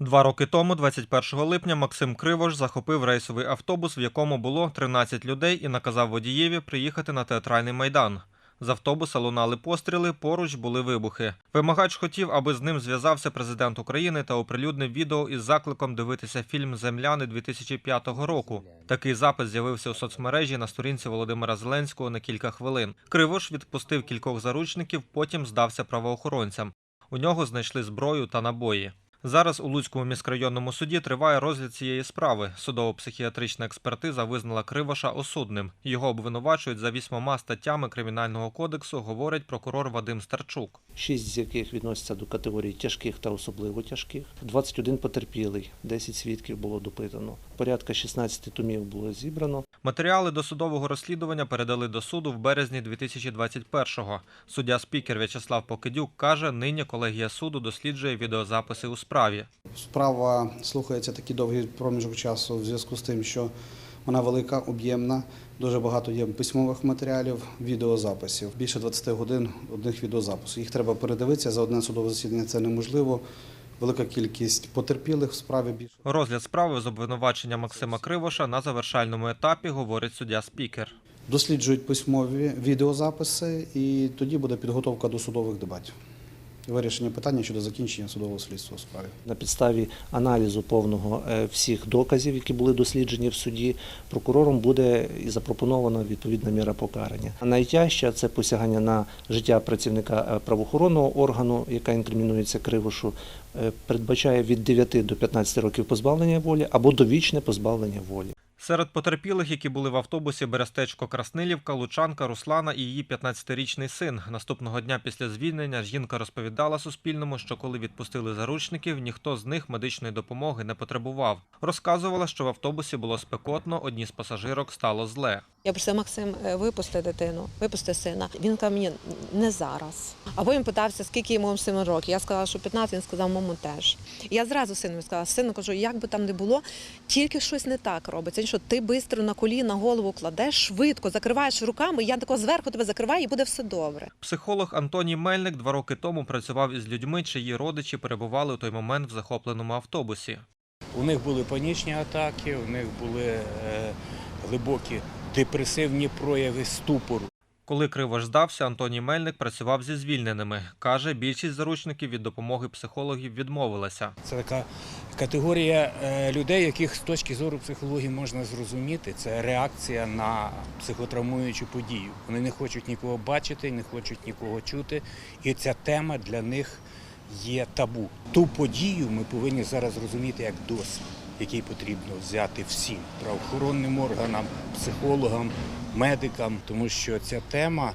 Два роки тому, 21 липня, Максим Кривош захопив рейсовий автобус, в якому було 13 людей, і наказав водієві приїхати на театральний майдан. З автобуса лунали постріли, поруч були вибухи. Вимагач хотів, аби з ним зв'язався президент України та оприлюднив відео із закликом дивитися фільм Земляни 2005 року. Такий запис з'явився у соцмережі на сторінці Володимира Зеленського на кілька хвилин. Кривош відпустив кількох заручників, потім здався правоохоронцям. У нього знайшли зброю та набої. Зараз у Луцькому міськрайонному суді триває розгляд цієї справи. Судово-психіатрична експертиза визнала Кривоша осудним. Його обвинувачують за вісьмома статтями Кримінального кодексу, говорить прокурор Вадим Старчук. шість з яких відносяться до категорії тяжких та особливо тяжких. 21 потерпілий, 10 свідків було допитано. Порядка 16 томів було зібрано. Матеріали досудового розслідування передали до суду в березні 2021-го. Суддя спікер В'ячеслав Покидюк каже, нині колегія суду досліджує відеозаписи у справі. Справа слухається такий довгий проміжок часу в зв'язку з тим, що вона велика, об'ємна, дуже багато є письмових матеріалів, відеозаписів. Більше 20 годин одних відеозаписів. Їх треба передивитися за одне судове засідання. Це неможливо. Велика кількість потерпілих в справі більше. Розгляд справи з обвинувачення Максима Кривоша на завершальному етапі, говорить суддя спікер. Досліджують письмові відеозаписи, і тоді буде підготовка до судових дебатів. Вирішення питання щодо закінчення судового слідства у справі. На підставі аналізу повного е, всіх доказів, які були досліджені в суді, прокурором буде і запропонована відповідна міра покарання. А Найтяжче це посягання на життя працівника е, правоохоронного органу, яка інкримінується кривошу, е, передбачає від 9 до 15 років позбавлення волі або довічне позбавлення волі. Серед потерпілих, які були в автобусі Берестечко Краснилівка, Лучанка Руслана і її 15-річний син. Наступного дня після звільнення жінка розповідала Суспільному, що коли відпустили заручників, ніхто з них медичної допомоги не потребував. Розказувала, що в автобусі було спекотно, одній з пасажирок стало зле. Я просила Максим, е, випусти дитину, випусти сина. Він каже мені не зараз. А потім питався, скільки йому сину років. Я сказала, що 15, він сказав, маму теж. І я зразу сину сказала, сину кажу, як би там не було, тільки щось не так робиться. Він що ти швидко на коліна голову кладеш, швидко закриваєш руками, я тако зверху тебе закриваю і буде все добре. Психолог Антоній Мельник два роки тому працював із людьми, чиї родичі перебували у той момент в захопленому автобусі. У них були панічні атаки, у них були е, глибокі депресивні прояви ступору. Коли Кривош здався, Антоній Мельник працював зі звільненими. Каже, більшість заручників від допомоги психологів відмовилася. Це така категорія е, людей, яких з точки зору психології можна зрозуміти. Це реакція на психотравмуючу подію. Вони не хочуть нікого бачити, не хочуть нікого чути. І ця тема для них є табу. Ту подію ми повинні зараз розуміти як досвід, який потрібно взяти всім правоохоронним органам, психологам, медикам, тому що ця тема.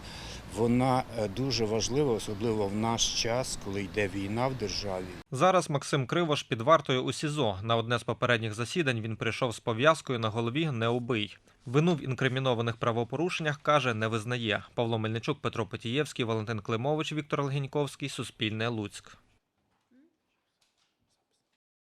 Вона е, дуже важлива, особливо в наш час, коли йде війна в державі. Зараз Максим Кривош під вартою у СІЗО. На одне з попередніх засідань він прийшов з пов'язкою на голові «Не убий». Вину в інкримінованих правопорушеннях каже, не визнає. Павло Мельничук, Петро Потієвський, Валентин Климович, Віктор Легеньковський. Суспільне Луцьк.